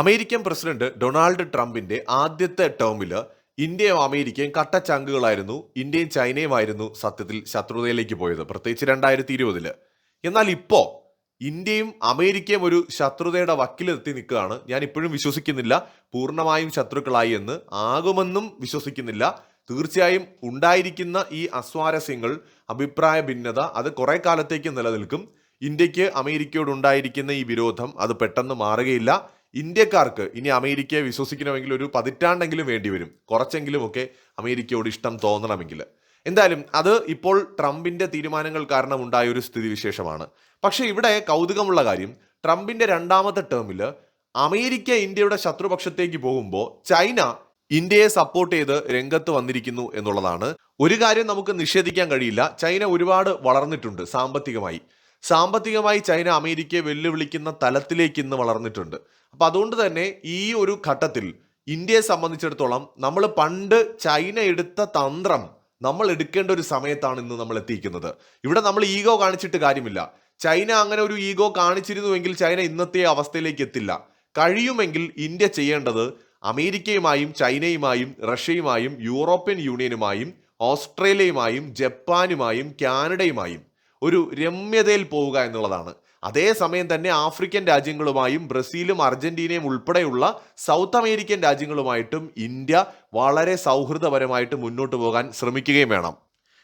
American president Donald ട്രംപിന്റെ ആദ്യത്തെ ടേമിൽ ഇന്ത്യയും അമേരിക്കയും കട്ട ചങ്കുകളായിരുന്നു ഇന്ത്യയും ചൈനയുമായിരുന്നു സത്യത്തിൽ ശത്രുതയിലേക്ക് പോയത് പ്രത്യേകിച്ച് രണ്ടായിരത്തി ഇരുപതിൽ എന്നാൽ ഇപ്പോൾ ഇന്ത്യയും അമേരിക്കയും ഒരു ശത്രുതയുടെ വക്കിലെത്തി നിൽക്കുകയാണ്. ഞാൻ ഇപ്പോഴും വിശ്വസിക്കുന്നില്ല. പൂർണമായും ശത്രുക്കളായി എന്ന് ആകുമെന്നും വിശ്വസിക്കുന്നില്ല. തീർച്ചയായും ഉണ്ടായിരിക്കുന്ന ഈ അസ്വാരസ്യങ്ങൾ അഭിപ്രായ ഭിന്നത അത് കുറെ കാലത്തേക്ക് നിലനിൽക്കും. ഇന്ത്യയ്ക്ക് അമേരിക്കയോടുണ്ടായിരിക്കുന്ന ഈ വിരോധം അത് പെട്ടെന്ന് മാറുകയില്ല. ഇന്ത്യക്കാർക്ക് ഇനി അമേരിക്കയെ വിശ്വസിക്കണമെങ്കിൽ ഒരു പതിറ്റാണ്ടെങ്കിലും വേണ്ടി വരും കുറച്ചെങ്കിലും ഒക്കെ അമേരിക്കയോട് ഇഷ്ടം തോന്നണമെങ്കിൽ. എന്തായാലും അത് ഇപ്പോൾ ട്രംപിന്റെ തീരുമാനങ്ങൾ കാരണം ഉണ്ടായ ഒരു സ്ഥിതിവിശേഷമാണ്. പക്ഷെ ഇവിടെ കൗതുകമുള്ള കാര്യം ട്രംപിന്റെ രണ്ടാമത്തെ ടേമിൽ അമേരിക്ക ഇന്ത്യയുടെ ശത്രുപക്ഷത്തേക്ക് പോകുമ്പോൾ ചൈന ഇന്ത്യയെ സപ്പോർട്ട് ചെയ്ത് രംഗത്ത് വന്നിരിക്കുന്നു എന്നുള്ളതാണ്. ഒരു കാര്യം നമുക്ക് നിഷേധിക്കാൻ കഴിയില്ല. ചൈന ഒരുപാട് വളർന്നിട്ടുണ്ട് സാമ്പത്തികമായി. സാമ്പത്തികമായി ചൈന അമേരിക്കയെ വെല്ലുവിളിക്കുന്ന തലത്തിലേക്ക് ഇന്ന് വളർന്നിട്ടുണ്ട്. അപ്പോൾ അതുകൊണ്ട് തന്നെ ഈ ഒരു ഘട്ടത്തിൽ ഇന്ത്യയെ സംബന്ധിച്ചിടത്തോളം നമ്മൾ പണ്ട് ചൈന എടുത്ത തന്ത്രം നമ്മൾ എടുക്കേണ്ട ഒരു സമയത്താണ് ഇന്ന് നമ്മൾ എത്തിയിരിക്കുന്നത്. ഇവിടെ നമ്മൾ ഈഗോ കാണിച്ചിട്ട് കാര്യമില്ല. ചൈന അങ്ങനെ ഒരു ഈഗോ കാണിച്ചിരുന്നുവെങ്കിൽ ചൈന ഇന്നത്തെ അവസ്ഥയിലേക്ക് എത്തില്ല. കഴിയുമെങ്കിൽ ഇന്ത്യ ചെയ്യേണ്ടത് അമേരിക്കയുമായും ചൈനയുമായും റഷ്യയുമായും യൂറോപ്യൻ യൂണിയനുമായും ഓസ്ട്രേലിയയുമായും ജപ്പാനുമായും കാനഡയുമായും ഒരു രമ്യതയിൽ പോവുക എന്നുള്ളതാണ്. അതേസമയം തന്നെ ആഫ്രിക്കൻ രാജ്യങ്ങളുമായും ബ്രസീലും അർജന്റീനയും ഉൾപ്പെടെയുള്ള സൗത്ത് അമേരിക്കൻ രാജ്യങ്ങളുമായിട്ടും ഇന്ത്യ വളരെ സൗഹൃദപരമായിട്ട് മുന്നോട്ട് പോകാൻ ശ്രമിക്കുകയും വേണം.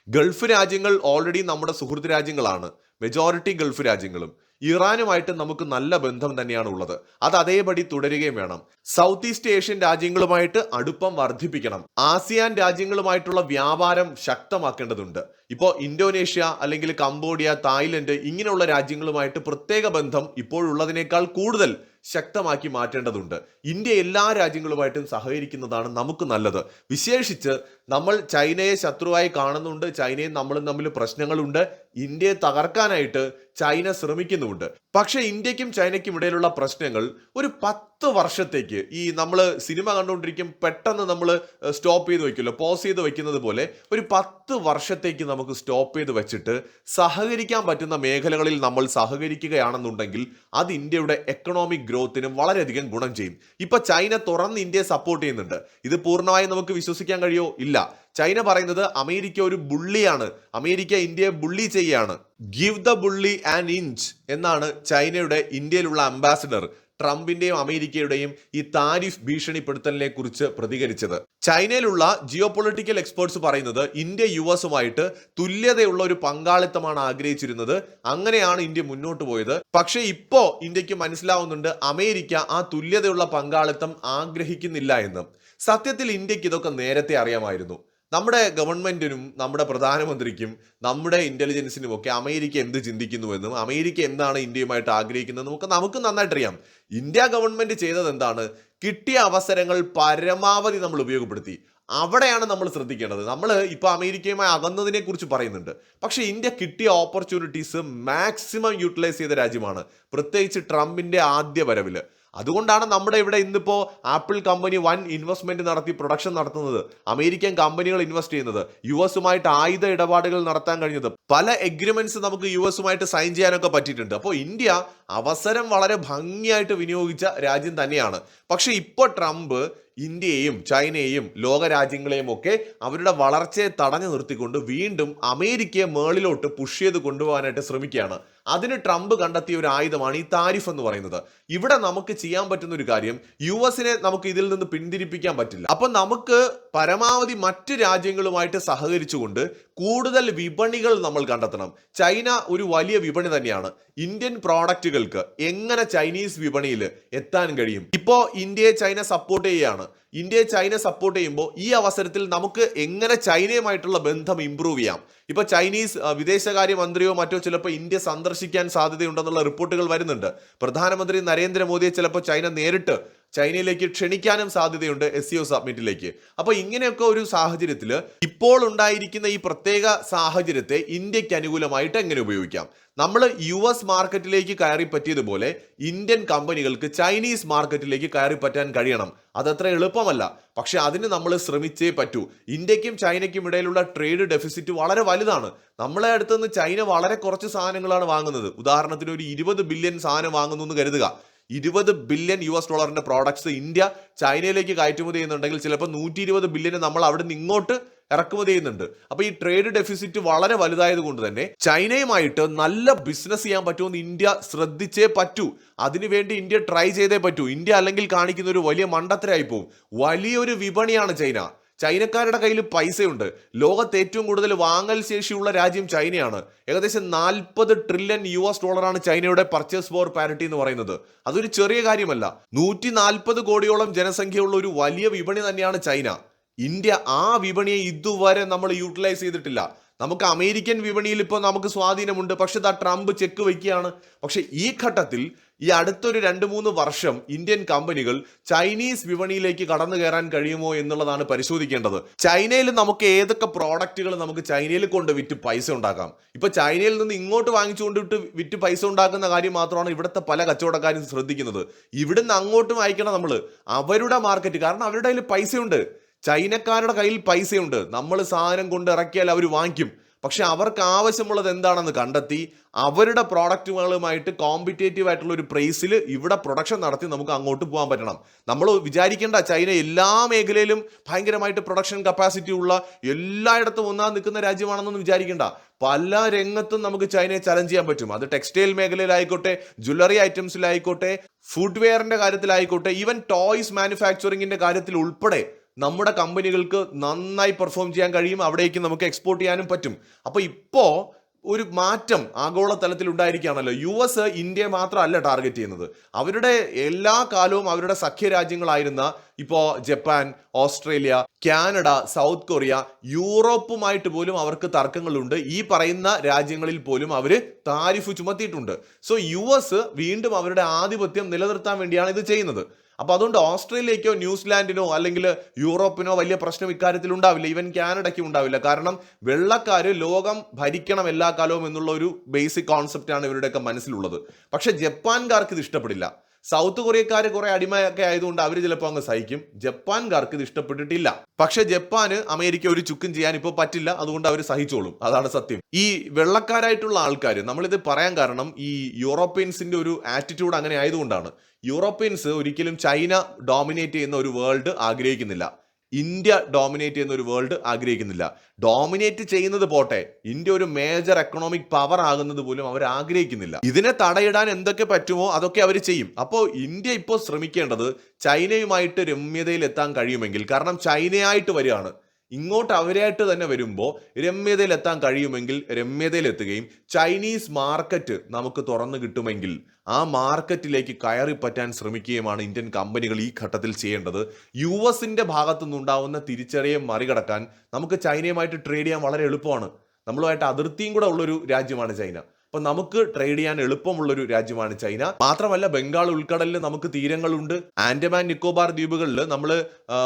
ഗൾഫ് രാജ്യങ്ങൾ ഓൾറെഡി നമ്മുടെ സുഹൃത്ത് രാജ്യങ്ങളാണ്. മെജോറിറ്റി ഗൾഫ് രാജ്യങ്ങളും. ഇറാനുമായിട്ട് നമുക്ക് നല്ല ബന്ധം തന്നെയാണ് ഉള്ളത്. അത് അതേപടി തുടരുകയും വേണം. സൗത്ത് ഈസ്റ്റ് ഏഷ്യൻ രാജ്യങ്ങളുമായിട്ട് അടുപ്പം വർദ്ധിപ്പിക്കണം. ആസിയാൻ രാജ്യങ്ങളുമായിട്ടുള്ള വ്യാപാരം ശക്തമാക്കേണ്ടതുണ്ട്. ഇപ്പോൾ ഇന്തോനേഷ്യ അല്ലെങ്കിൽ കംബോഡിയ തായ്ലൻഡ് ഇങ്ങനെയുള്ള രാജ്യങ്ങളുമായിട്ട് പ്രത്യേക ബന്ധം ഇപ്പോഴുള്ളതിനേക്കാൾ കൂടുതൽ ശക്തമാക്കി മാറ്റേണ്ടതുണ്ട്. ഇന്ത്യ എല്ലാ രാജ്യങ്ങളുമായിട്ടും സഹകരിക്കുന്നതാണ് നമുക്ക് നല്ലത്. വിശേഷിച്ച് നമ്മൾ ചൈനയെ ശത്രുവായി കാണുന്നുണ്ട് ചൈനയും നമ്മളും തമ്മിൽ പ്രശ്നങ്ങളുണ്ട്. ഇന്ത്യയെ തകർക്കാനായിട്ട് ചൈന ശ്രമിക്കുന്നുമുണ്ട്. പക്ഷെ ഇന്ത്യക്കും ചൈനയ്ക്കും ഇടയിലുള്ള പ്രശ്നങ്ങൾ ഒരു പത്ത് വർഷത്തേക്ക് ഈ നമ്മൾ സിനിമ കണ്ടുകൊണ്ടിരിക്കും പെട്ടെന്ന് നമ്മൾ സ്റ്റോപ്പ് ചെയ്ത് വെക്കുമല്ലോ പോസ് ചെയ്ത് വെക്കുന്നത് പോലെ ഒരു പത്ത് വർഷത്തേക്ക് നമുക്ക് സ്റ്റോപ്പ് ചെയ്ത് വെച്ചിട്ട് സഹകരിക്കാൻ പറ്റുന്ന മേഖലകളിൽ നമ്മൾ സഹകരിക്കുകയാണെന്നുണ്ടെങ്കിൽ അത് ഇന്ത്യയുടെ എക്കണോമിക് ഗ്രോത്തിനും വളരെയധികം ഗുണം ചെയ്യും. ഇപ്പൊ ചൈന തുറന്ന് ഇന്ത്യയെ സപ്പോർട്ട് ചെയ്യുന്നുണ്ട്. ഇത് പൂർണമായും നമുക്ക് വിശ്വസിക്കാൻ കഴിയോ ഇല്ല. ചൈന പറയുന്നത് അമേരിക്ക ഒരു ബുള്ളിയാണ്. അമേരിക്ക ഇന്ത്യയെ ബുള്ളി ചെയ്യാണ്. Give the bully and inch എന്നാണ് ചൈനയുടെ ഇന്ത്യയിലുള്ള അംബാസിഡർ ട്രംപിന്റെയും അമേരിക്കയുടെയും ഈ താരിഫ് ഭീഷണിപ്പെടുത്തലിനെ കുറിച്ച് പ്രതികരിച്ചത്. ചൈനയിലുള്ള ജിയോ പൊളിറ്റിക്കൽ എക്സ്പേർട്സ് പറയുന്നത് ഇന്ത്യ യു എസുമായിട്ട് തുല്യതയുള്ള ഒരു പങ്കാളിത്തമാണ് ആഗ്രഹിച്ചിരുന്നത്. അങ്ങനെയാണ് ഇന്ത്യ മുന്നോട്ട് പോയത്. പക്ഷേ ഇപ്പോ ഇന്ത്യയ്ക്ക് മനസ്സിലാവുന്നുണ്ട് അമേരിക്ക ആ തുല്യതയുള്ള പങ്കാളിത്തം ആഗ്രഹിക്കുന്നില്ല എന്ന്. സത്യത്തിൽ ഇന്ത്യയ്ക്ക് ഇതൊക്കെ നേരത്തെ അറിയാമായിരുന്നു. നമ്മുടെ ഗവൺമെന്റിനും നമ്മുടെ പ്രധാനമന്ത്രിക്കും നമ്മുടെ ഇന്റലിജൻസിനും ഒക്കെ അമേരിക്ക എന്ത് ചിന്തിക്കുന്നുവെന്നും അമേരിക്ക എന്താണ് ഇന്ത്യയുമായിട്ട് ആഗ്രഹിക്കുന്നത് നമുക്ക് നമുക്ക് നന്നായിട്ടറിയാം. ഇന്ത്യ ഗവൺമെന്റ് ചെയ്തത് എന്താണ്? കിട്ടിയ അവസരങ്ങൾ പരമാവധി നമ്മൾ ഉപയോഗപ്പെടുത്തി. അവിടെയാണ് നമ്മൾ ശ്രദ്ധിക്കേണ്ടത്. നമ്മൾ ഇപ്പോൾ അമേരിക്കയുമായി അകന്നതിനെ കുറിച്ച് പറയുന്നുണ്ട്. പക്ഷേ ഇന്ത്യ കിട്ടിയ ഓപ്പർച്യൂണിറ്റീസ് മാക്സിമം യൂട്ടിലൈസ് ചെയ്ത രാജ്യമാണ്. പ്രത്യേകിച്ച് ട്രംപിന്റെ ആദ്യ വരവിൽ. അതുകൊണ്ടാണ് നമ്മുടെ ഇവിടെ ഇന്നിപ്പോൾ ആപ്പിൾ കമ്പനി വൻ ഇൻവെസ്റ്റ്മെന്റ് നടത്തി പ്രൊഡക്ഷൻ നടത്തുന്നത്. അമേരിക്കൻ കമ്പനികൾ ഇൻവെസ്റ്റ് ചെയ്യുന്നത്. യു എസുമായിട്ട് ആയുധ ഇടപാടുകൾ നടത്താൻ കഴിഞ്ഞത്. പല എഗ്രിമെന്റ്സ് നമുക്ക് യു എസുമായിട്ട് സൈൻ ചെയ്യാനൊക്കെ പറ്റിയിട്ടുണ്ട്. അപ്പോൾ ഇന്ത്യ അവസരം വളരെ ഭംഗിയായിട്ട് വിനിയോഗിച്ച രാജ്യം തന്നെയാണ്. പക്ഷേ ഇപ്പോൾ ട്രംപ് ഇന്ത്യയെയും ചൈനയെയും ലോക രാജ്യങ്ങളെയും ഒക്കെ അവരുടെ വളർച്ചയെ തടഞ്ഞു നിർത്തിക്കൊണ്ട് വീണ്ടും അമേരിക്കയെ മേളിലോട്ട് പുഷ് ചെയ്ത് കൊണ്ടുപോകാനായിട്ട് ശ്രമിക്കുകയാണ്. അതിന് ട്രംപ് കണ്ടെത്തിയ ഒരു ആയുധമാണ് ഈ താരിഫ് എന്ന് പറയുന്നത്. ഇവിടെ നമുക്ക് ചെയ്യാൻ പറ്റുന്ന ഒരു കാര്യം യു എസിനെ നമുക്ക് ഇതിൽ നിന്ന് പിന്തിരിപ്പിക്കാൻ പറ്റില്ല. അപ്പൊ നമുക്ക് പരമാവധി മറ്റ് രാജ്യങ്ങളുമായിട്ട് സഹകരിച്ചുകൊണ്ട് കൂടുതൽ വിപണികൾ നമ്മൾ കണ്ടെത്തണം. ചൈന ഒരു വലിയ വിപണി തന്നെയാണ്. ഇന്ത്യൻ പ്രോഡക്റ്റുകൾക്ക് എങ്ങനെ ചൈനീസ് വിപണിയിൽ എത്താൻ കഴിയും? ഇപ്പോ ഇന്ത്യയെ ചൈന സപ്പോർട്ട് ചെയ്യുകയാണ് ഇന്ത്യയെ ചൈന സപ്പോർട്ട് ചെയ്യുമ്പോൾ ഈ അവസരത്തിൽ നമുക്ക് എങ്ങനെ ചൈനയുമായിട്ടുള്ള ബന്ധം ഇമ്പ്രൂവ് ചെയ്യാം? ഇപ്പോൾ ചൈനീസ് വിദേശകാര്യ മന്ത്രിയോ മറ്റോ ചിലപ്പോൾ ഇന്ത്യ സന്ദർശിക്കാൻ സാധ്യതയുണ്ടെന്നുള്ള റിപ്പോർട്ടുകൾ വരുന്നുണ്ട്. പ്രധാനമന്ത്രി നരേന്ദ്രമോദിയെ ചിലപ്പോൾ ചൈന നേരിട്ട് ചൈനയിലേക്ക് ക്ഷണിക്കാനും സാധ്യതയുണ്ട് എസ് സി ഒ സബ്മിറ്റിലേക്ക് അപ്പോൾ ഇങ്ങനെയൊക്കെ ഒരു സാഹചര്യത്തിൽ ഇപ്പോൾ ഉണ്ടായിരിക്കുന്ന ഈ പ്രത്യേക സാഹചര്യത്തെ ഇന്ത്യയ്ക്ക് അനുകൂലമായിട്ട് എങ്ങനെ ഉപയോഗിക്കാം? നമ്മൾ യു എസ് മാർക്കറ്റിലേക്ക് കയറി പറ്റിയതുപോലെ ഇന്ത്യൻ കമ്പനികൾക്ക് ചൈനീസ് മാർക്കറ്റിലേക്ക് കയറി പറ്റാൻ കഴിയണം. അതത്ര എളുപ്പമല്ല. പക്ഷെ അതിന് നമ്മൾ ശ്രമിച്ചേ പറ്റൂ. ഇന്ത്യക്കും ചൈനയ്ക്കും ഇടയിലുള്ള ട്രേഡ് ഡെഫിസിറ്റ് വളരെ വലുതാണ്. നമ്മളെ അടുത്തുനിന്ന് ചൈന വളരെ കുറച്ച് സാധനങ്ങളാണ് വാങ്ങുന്നത്. ഉദാഹരണത്തിന് ഒരു ഇരുപത് ബില്യൺ സാധനം വാങ്ങുന്നു എന്ന് കരുതുക. ഇരുപത് ബില്യൺ യു എസ് ഡോളറിന്റെ പ്രോഡക്ട്സ് ഇന്ത്യ ചൈനയിലേക്ക് കയറ്റുമതി ചെയ്യുന്നുണ്ടെങ്കിൽ ചിലപ്പോൾ നൂറ്റി ഇരുപത് ബില്യന് നമ്മൾ അവിടെ നിന്ന് ഇങ്ങോട്ട് ഇറക്കുമതി ചെയ്യുന്നുണ്ട്. അപ്പോൾ ഈ ട്രേഡ് ഡെഫിസിറ്റ് വളരെ വലുതായത് കൊണ്ട് തന്നെ ചൈനയുമായിട്ട് നല്ല ബിസിനസ് ചെയ്യാൻ പറ്റുമെന്ന് ഇന്ത്യ ശ്രദ്ധിച്ചേ പറ്റൂ. അതിനുവേണ്ടി ഇന്ത്യ ട്രൈ ചെയ്തേ പറ്റൂ. ഇന്ത്യ അല്ലെങ്കിൽ കാണിക്കുന്ന ഒരു വലിയ മണ്ടത്തരായി പോകും വലിയൊരു വിപണിയാണ് ചൈന. ചൈനക്കാരുടെ കയ്യിൽ പൈസയുണ്ട്. ലോകത്ത് ഏറ്റവും കൂടുതൽ വാങ്ങൽ ശേഷിയുള്ള രാജ്യം ചൈനയാണ്. ഏകദേശം നാൽപ്പത് ട്രില്യൺ യു എസ് ഡോളറാണ് ചൈനയുടെ പർച്ചേസ് പവർ പാരിറ്റി എന്ന് പറയുന്നത്. അതൊരു ചെറിയ കാര്യമല്ല. നൂറ്റി നാൽപ്പത് കോടിയോളം ജനസംഖ്യയുള്ള ഒരു വലിയ വിപണി തന്നെയാണ് ചൈന. ഇന്ത്യ ആ വിപണിയെ ഇതുവരെ നമ്മൾ യൂട്ടിലൈസ് ചെയ്തിട്ടില്ല. നമുക്ക് അമേരിക്കൻ വിപണിയിൽ ഇപ്പോൾ നമുക്ക് സ്വാധീനമുണ്ട്. പക്ഷെ ദാ ട്രംപ് ചെക്ക് വയ്ക്കുകയാണ് പക്ഷെ ഈ ഘട്ടത്തിൽ ഈ അടുത്തൊരു രണ്ട് മൂന്ന് വർഷം ഇന്ത്യൻ കമ്പനികൾ ചൈനീസ് വിപണിയിലേക്ക് കടന്നു കയറാൻ കഴിയുമോ എന്നുള്ളതാണ് പരിശോധിക്കേണ്ടത്. ചൈനയിൽ നമുക്ക് ഏതൊക്കെ പ്രോഡക്റ്റുകൾ നമുക്ക് ചൈനയിൽ കൊണ്ട് വിറ്റ് പൈസ ഉണ്ടാക്കാം? ഇപ്പൊ ചൈനയിൽ നിന്ന് ഇങ്ങോട്ട് വാങ്ങിച്ചുകൊണ്ട് വിട്ട് വിറ്റ് പൈസ ഉണ്ടാക്കുന്ന കാര്യം മാത്രമാണ് ഇവിടുത്തെ പല കച്ചവടക്കാരും ശ്രദ്ധിക്കുന്നത്. ഇവിടുന്ന് അങ്ങോട്ടും അയക്കണം നമ്മൾ അവരുടെ മാർക്കറ്റ് കാരണം അവരുടെ കയ്യിൽ പൈസയുണ്ട്. ചൈനക്കാരുടെ കയ്യിൽ പൈസയുണ്ട്. നമ്മൾ സാധനം കൊണ്ട് ഇറക്കിയാൽ അവർ വാങ്ങിക്കും. പക്ഷെ അവർക്ക് ആവശ്യമുള്ളത് എന്താണെന്ന് കണ്ടെത്തി അവരുടെ പ്രോഡക്റ്റുകളുമായിട്ട് കോമ്പറ്റേറ്റീവ് ആയിട്ടുള്ള ഒരു പ്രൈസിൽ ഇവിടെ പ്രൊഡക്ഷൻ നടത്തി നമുക്ക് അങ്ങോട്ട് പോകാൻ പറ്റണം. നമ്മൾ വിചാരിക്കേണ്ട ചൈന എല്ലാ മേഖലയിലും ഭയങ്കരമായിട്ട് പ്രൊഡക്ഷൻ കപ്പാസിറ്റി ഉള്ള എല്ലായിടത്തും ഒന്നാം നിൽക്കുന്ന രാജ്യമാണെന്നൊന്നും വിചാരിക്കേണ്ട. പല രംഗത്തും നമുക്ക് ചൈനയെ ചലഞ്ച് ചെയ്യാൻ പറ്റും. അത് ടെക്സ്റ്റൈൽ മേഖലയിലായിക്കോട്ടെ ജ്വല്ലറി ഐറ്റംസിലായിക്കോട്ടെ ഫുഡ്വെയറിന്റെ കാര്യത്തിലായിക്കോട്ടെ ഈവൻ ടോയ്സ് മാനുഫാക്ചറിങ്ങിന്റെ കാര്യത്തിൽ ഉൾപ്പെടെ നമ്മുടെ കമ്പനികൾക്ക് നന്നായി പെർഫോം ചെയ്യാൻ കഴിയും അവിടേക്ക് നമുക്ക് എക്സ്പോർട്ട് ചെയ്യാനും പറ്റും. അപ്പോൾ ഇപ്പോ ഒരു മാറ്റം ആഗോള തലത്തിൽ ഉണ്ടായിരിക്കുകയാണല്ലോ. യു എസ് ഇന്ത്യയെ മാത്രമല്ല ടാർഗറ്റ് ചെയ്യുന്നത്. അവരുടെ എല്ലാ കാലവും അവരുടെ സഖ്യരാജ്യങ്ങളായിരുന്ന ഇപ്പോൾ Japan Australia Canada South Korea യൂറോപ്പുമായിട്ട് പോലും അവർക്ക് തർക്കങ്ങളുണ്ട്. ഈ പറയുന്ന രാജ്യങ്ങളിൽ പോലും അവർ താരിഫ് ചുമത്തിയിട്ടുണ്ട്. സോ യു എസ് വീണ്ടും അവരുടെ ആധിപത്യം നിലനിർത്താൻ വേണ്ടിയാണ് ഇത് ചെയ്യുന്നത്. അപ്പോൾ അതുകൊണ്ട് ഓസ്ട്രേലിയക്കോ ന്യൂസിലാൻഡിനോ അല്ലെങ്കിൽ യൂറോപ്പിനോ വലിയ പ്രശ്നം ഇക്കാര്യത്തിൽ ഉണ്ടാവില്ല. ഈവൻ കാനഡയ്ക്കും ഉണ്ടാവില്ല. കാരണം വെള്ളക്കാർ ലോകം ഭരിക്കണം എല്ലാ കാലവും എന്നുള്ള ഒരു ബേസിക് കോൺസെപ്റ്റാണ് ഇവരുടെയൊക്കെ മനസ്സിലുള്ളത്. പക്ഷേ ജപ്പാൻകാർക്ക് ഇത് ഇഷ്ടപ്പെടില്ല. സൗത്ത് കൊറിയക്കാർ കുറെ അടിമയൊക്കെ ആയതുകൊണ്ട് അവർ ചിലപ്പോൾ അങ്ങ് സഹിക്കും. ജപ്പാൻകാർക്ക് ഇത് ഇഷ്ടപ്പെട്ടിട്ടില്ല. പക്ഷെ ജപ്പാന് അമേരിക്ക ഒരു ചുക്കും ചെയ്യാൻ ഇപ്പോൾ പറ്റില്ല. അതുകൊണ്ട് അവർ സഹിച്ചോളും. അതാണ് സത്യം. ഈ വെള്ളക്കാരായിട്ടുള്ള ആൾക്കാർ നമ്മളിത് പറയാൻ കാരണം ഈ യൂറോപ്യൻസിന്റെ ഒരു ആറ്റിറ്റ്യൂഡ് അങ്ങനെ ആയതുകൊണ്ടാണ്. യൂറോപ്യൻസ് ഒരിക്കലും ചൈന ഡോമിനേറ്റ് ചെയ്യുന്ന ഒരു വേൾഡ് ആഗ്രഹിക്കുന്നില്ല. ഇന്ത്യ ഡോമിനേറ്റ് ചെയ്യുന്ന ഒരു വേൾഡ് ആഗ്രഹിക്കുന്നില്ല. ഡോമിനേറ്റ് ചെയ്യുന്നത് പോട്ടെ ഇന്ത്യ ഒരു മേജർ എക്കണോമിക് പവർ ആകുന്നത് പോലും അവർ ആഗ്രഹിക്കുന്നില്ല. ഇതിനെ തടയിടാൻ എന്തൊക്കെ പറ്റുമോ അതൊക്കെ അവർ ചെയ്യും. അപ്പോൾ ഇന്ത്യ ഇപ്പോൾ ശ്രമിക്കേണ്ടത് ചൈനയുമായിട്ട് രമ്യതയിൽ എത്താൻ കഴിയുമെങ്കിൽ കാരണം ചൈനയായിട്ട് വരികയാണ്. ഇങ്ങോട്ട് അവരായിട്ട് തന്നെ വരുമ്പോൾ രമ്യതയിൽ എത്താൻ കഴിയുമെങ്കിൽ രമ്യതയിൽ എത്തുകയും ചൈനീസ് മാർക്കറ്റ് നമുക്ക് തുറന്നു കിട്ടുമെങ്കിൽ ആ മാർക്കറ്റിലേക്ക് കയറി പറ്റാൻ ശ്രമിക്കുകയുമാണ് ഇന്ത്യൻ കമ്പനികൾ ഈ ഘട്ടത്തിൽ ചെയ്യേണ്ടത്. യു എസിന്റെ ഭാഗത്തു നിന്നുണ്ടാവുന്ന തിരിച്ചറിയെ മറികടക്കാൻ നമുക്ക് ചൈനയുമായിട്ട് ട്രേഡ് ചെയ്യാൻ വളരെ എളുപ്പമാണ്. നമ്മളുമായിട്ട് അതിർത്തിയും കൂടെ ഉള്ളൊരു രാജ്യമാണ് ചൈന. അപ്പൊ നമുക്ക് ട്രേഡ് ചെയ്യാൻ എളുപ്പമുള്ളൊരു രാജ്യമാണ് ചൈന. മാത്രമല്ല ബംഗാൾ ഉൾക്കടലിൽ നമുക്ക് തീരങ്ങളുണ്ട്. ആൻഡമാൻ നിക്കോബാർ ദ്വീപുകളിൽ നമ്മൾ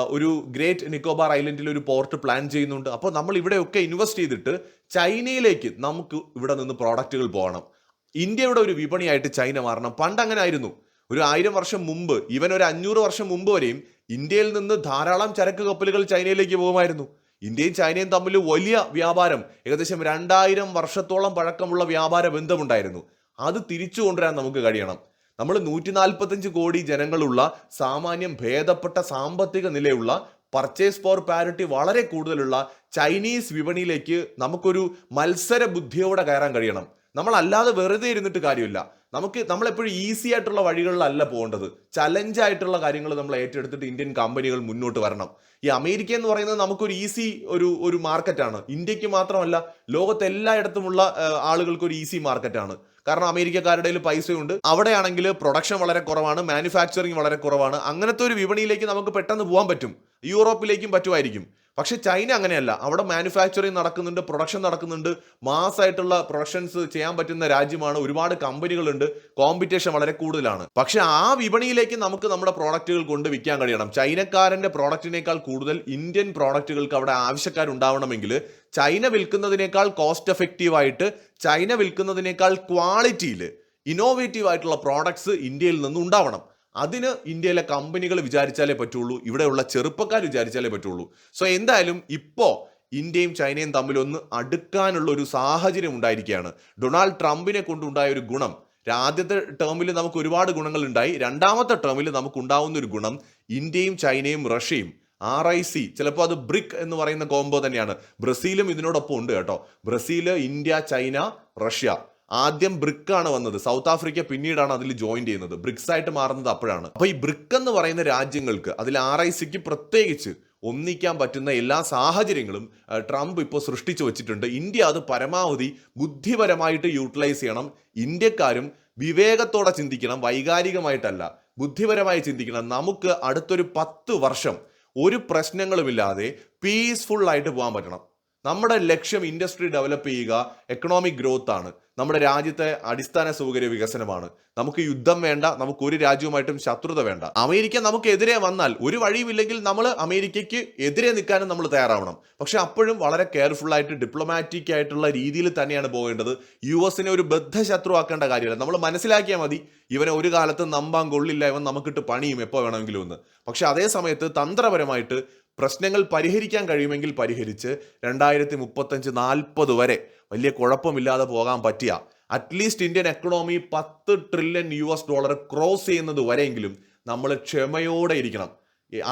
ഒരു ഗ്രേറ്റ് നിക്കോബാർ ഐലൻഡിൽ ഒരു പോർട്ട് പ്ലാൻ ചെയ്യുന്നുണ്ട്. അപ്പോൾ നമ്മൾ ഇവിടെയൊക്കെ ഇൻവെസ്റ്റ് ചെയ്തിട്ട് ചൈനയിലേക്ക് നമുക്ക് ഇവിടെ നിന്ന് പ്രോഡക്റ്റുകൾ പോകണം. ഇന്ത്യയുടെ ഒരു വിപണിയായിട്ട് ചൈന മാറണം. പണ്ട് അങ്ങനെ ആയിരുന്നു ഒരു ആയിരം വർഷം മുമ്പ് ഇവൻ ഒരു അഞ്ഞൂറ് വർഷം മുമ്പ് വരെയും ഇന്ത്യയിൽ നിന്ന് ധാരാളം ചരക്ക് കപ്പലുകൾ ചൈനയിലേക്ക് പോകുമായിരുന്നു. ഇന്ത്യയും ചൈനയും തമ്മിൽ വലിയ വ്യാപാരം ഏകദേശം രണ്ടായിരം വർഷത്തോളം പഴക്കമുള്ള വ്യാപാര ബന്ധമുണ്ടായിരുന്നു. അത് തിരിച്ചു കൊണ്ടുവരാൻ നമുക്ക് കഴിയണം. നമ്മൾ നൂറ്റി നാൽപ്പത്തഞ്ച് കോടി ജനങ്ങളുള്ള സാമാന്യം ഭേദപ്പെട്ട സാമ്പത്തിക നിലയുള്ള പർച്ചേസ് പവർ പാരിറ്റി വളരെ കൂടുതലുള്ള ചൈനീസ് വിപണിയിലേക്ക് നമുക്കൊരു മത്സര ബുദ്ധിയോടെ കയറാൻ കഴിയണം. നമ്മൾ അല്ലാതെ വെറുതെ ഇരുന്നിട്ട് കാര്യമില്ല. നമുക്ക് നമ്മളെപ്പോഴും ഈസി ആയിട്ടുള്ള വഴികളിലല്ല പോകേണ്ടത്. ചലഞ്ച് ആയിട്ടുള്ള കാര്യങ്ങൾ നമ്മൾ ഏറ്റെടുത്തിട്ട് ഇന്ത്യൻ കമ്പനികൾ മുന്നോട്ട് വരണം. ഈ അമേരിക്ക എന്ന് പറയുന്നത് നമുക്കൊരു ഈസി ഒരു ഒരു മാർക്കറ്റാണ്. ഇന്ത്യയ്ക്ക് മാത്രമല്ല ലോകത്ത് എല്ലായിടത്തുമുള്ള ഏഹ്, ആളുകൾക്ക് ഒരു ഈസി മാർക്കറ്റാണ്. കാരണം അമേരിക്കക്കാരുടെ പൈസയുണ്ട്. അവിടെയാണെങ്കിൽ പ്രൊഡക്ഷൻ വളരെ കുറവാണ് മാനുഫാക്ചറിങ് വളരെ കുറവാണ്. അങ്ങനത്തെ ഒരു വിപണിയിലേക്ക് നമുക്ക് പെട്ടെന്ന് പോകാൻ പറ്റും. യൂറോപ്പിലേക്കും പറ്റുമായിരിക്കും. പക്ഷെ ചൈന അങ്ങനെയല്ല. അവിടെ മാനുഫാക്ചറിങ് നടക്കുന്നുണ്ട് പ്രൊഡക്ഷൻ നടക്കുന്നുണ്ട്. മാസ്സായിട്ടുള്ള പ്രൊഡക്ഷൻസ് ചെയ്യാൻ പറ്റുന്ന രാജ്യമാണ്. ഒരുപാട് കമ്പനികളുണ്ട്. കോമ്പറ്റീഷൻ വളരെ കൂടുതലാണ്. പക്ഷെ ആ വിപണിയിലേക്ക് നമുക്ക് നമ്മുടെ പ്രോഡക്റ്റുകൾ കൊണ്ട് വിൽക്കാൻ കഴിയണം. ചൈനക്കാരന്റെ പ്രോഡക്റ്റിനേക്കാൾ കൂടുതൽ ഇന്ത്യൻ പ്രോഡക്റ്റുകൾക്ക് അവിടെ ആവശ്യക്കാരുണ്ടാവണമെങ്കിൽ ചൈന വിൽക്കുന്നതിനേക്കാൾ കോസ്റ്റ് എഫക്റ്റീവായിട്ട് ചൈന വിൽക്കുന്നതിനേക്കാൾ ക്വാളിറ്റിയിൽ ഇന്നോവേറ്റീവ് ആയിട്ടുള്ള പ്രോഡക്ട്സ് ഇന്ത്യയിൽ നിന്ന് ഉണ്ടാവണം അതിന് ഇന്ത്യയിലെ കമ്പനികൾ വിചാരിച്ചാലേ പറ്റുള്ളൂ ഇവിടെയുള്ള ചെറുപ്പക്കാർ വിചാരിച്ചാലേ പറ്റുള്ളൂ. സോ എന്തായാലും ഇപ്പോൾ ഇന്ത്യയും ചൈനയും തമ്മിൽ ഒന്ന് അടുക്കാനുള്ള ഒരു സാഹചര്യം ഉണ്ടായിരിക്കുകയാണ്. ഡൊണാൾഡ് ട്രംപിനെ കൊണ്ടുണ്ടായ ഒരു ഗുണം ആദ്യത്തെ ടേമിൽ നമുക്ക് ഒരുപാട് ഗുണങ്ങൾ ഉണ്ടായി രണ്ടാമത്തെ ടേമിൽ നമുക്ക് ഉണ്ടാവുന്ന ഒരു ഗുണം ഇന്ത്യയും ചൈനയും റഷ്യയും ആർ ഐ സി ചിലപ്പോൾ അത് ബ്രിക് എന്ന് പറയുന്ന കോംബോ തന്നെയാണ്. ബ്രസീലും ഇതിനോടൊപ്പം ഉണ്ട് കേട്ടോ. Brazil India China Russia. ആദ്യം ബ്രിക്ക് ആണ് വന്നത്. സൗത്ത് ആഫ്രിക്ക പിന്നീടാണ് അതിൽ ജോയിൻ ചെയ്യുന്നത്. ബ്രിക്സ് ആയിട്ട് മാറുന്നത് അപ്പോഴാണ്. അപ്പൊ ഈ ബ്രിക്ക് എന്ന് പറയുന്ന രാജ്യങ്ങൾക്ക് അതിൽ ആർ ഐ സിക്ക് പ്രത്യേകിച്ച് ഒന്നിക്കാൻ പറ്റുന്ന എല്ലാ സാഹചര്യങ്ങളും ട്രംപ് ഇപ്പോൾ സൃഷ്ടിച്ചു വെച്ചിട്ടുണ്ട്. ഇന്ത്യ അത് പരമാവധി ബുദ്ധിപരമായിട്ട് യൂട്ടിലൈസ് ചെയ്യണം. ഇന്ത്യക്കാരും വിവേകത്തോടെ ചിന്തിക്കണം. വൈകാരികമായിട്ടല്ല ബുദ്ധിപരമായി ചിന്തിക്കണം. നമുക്ക് അടുത്തൊരു പത്ത് വർഷം ഒരു പ്രശ്നങ്ങളുമില്ലാതെ പീസ്ഫുള്ളായിട്ട് പോകാൻ പറ്റണം. നമ്മുടെ ലക്ഷ്യം ഇൻഡസ്ട്രി ഡെവലപ്പ് ചെയ്യുക എക്കണോമിക് ഗ്രോത്ത് ആണ്. നമ്മുടെ രാജ്യത്തെ അടിസ്ഥാന സൗകര്യ വികസനമാണ്. നമുക്ക് യുദ്ധം വേണ്ട നമുക്ക് ഒരു രാജ്യവുമായിട്ടും ശത്രുത വേണ്ട. അമേരിക്ക നമുക്ക് എതിരെ വന്നാൽ ഒരു വഴിയുമില്ലെങ്കിൽ നമ്മൾ അമേരിക്കയ്ക്ക് എതിരെ നിൽക്കാനും നമ്മൾ തയ്യാറാവണം. പക്ഷെ അപ്പോഴും വളരെ കെയർഫുൾ ആയിട്ട് ഡിപ്ലോമാറ്റിക് ആയിട്ടുള്ള രീതിയിൽ തന്നെയാണ് പോകേണ്ടത്. യു എസിനെ ഒരു ബദ്ധ ആക്കേണ്ട കാര്യമല്ല. നമ്മൾ മനസ്സിലാക്കിയാൽ മതി ഇവനെ ഒരു കാലത്ത് നമ്പാൻ കൊള്ളില്ല ഇവൻ നമുക്കിട്ട് പണിയും എപ്പോൾ വേണമെങ്കിലും ഒന്ന് പക്ഷെ അതേ സമയത്ത് തന്ത്രപരമായിട്ട് പ്രശ്നങ്ങൾ പരിഹരിക്കാൻ കഴിയുമെങ്കിൽ പരിഹരിച്ച് രണ്ടായിരത്തി മുപ്പത്തഞ്ച് നാൽപ്പത് വരെ വലിയ കുഴപ്പമില്ലാതെ പോകാൻ പറ്റിയ അറ്റ്ലീസ്റ്റ് ഇന്ത്യൻ എക്കണോമി പത്ത് trillion U S dollar cross ചെയ്യുന്നത് വരെയെങ്കിലും നമ്മൾ ക്ഷമയോടെ ഇരിക്കണം.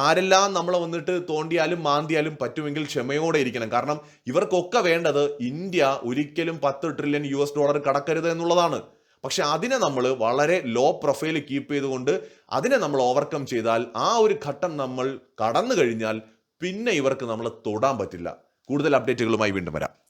ആരെല്ലാം നമ്മളെ വന്നിട്ട് തോണ്ടിയാലും മാന്തിയാലും പറ്റുമെങ്കിൽ ക്ഷമയോടെ ഇരിക്കണം. കാരണം ഇവർക്കൊക്കെ വേണ്ടത് ഇന്ത്യ ഒരിക്കലും പത്ത് ട്രില്യൺ യു എസ് ഡോളർ കടക്കരുത് എന്നുള്ളതാണ്. പക്ഷെ അതിനെ നമ്മൾ വളരെ ലോ പ്രൊഫൈൽ കീപ്പ് ചെയ്തുകൊണ്ട് അതിനെ നമ്മൾ ഓവർകം ചെയ്താൽ ആ ഒരു ഘട്ടം നമ്മൾ കടന്നു കഴിഞ്ഞാൽ പിന്നെ ഇവർക്ക് നമ്മൾ തൊടാൻ പറ്റില്ല. കൂടുതൽ അപ്ഡേറ്റുകളുമായി വീണ്ടും വരാം.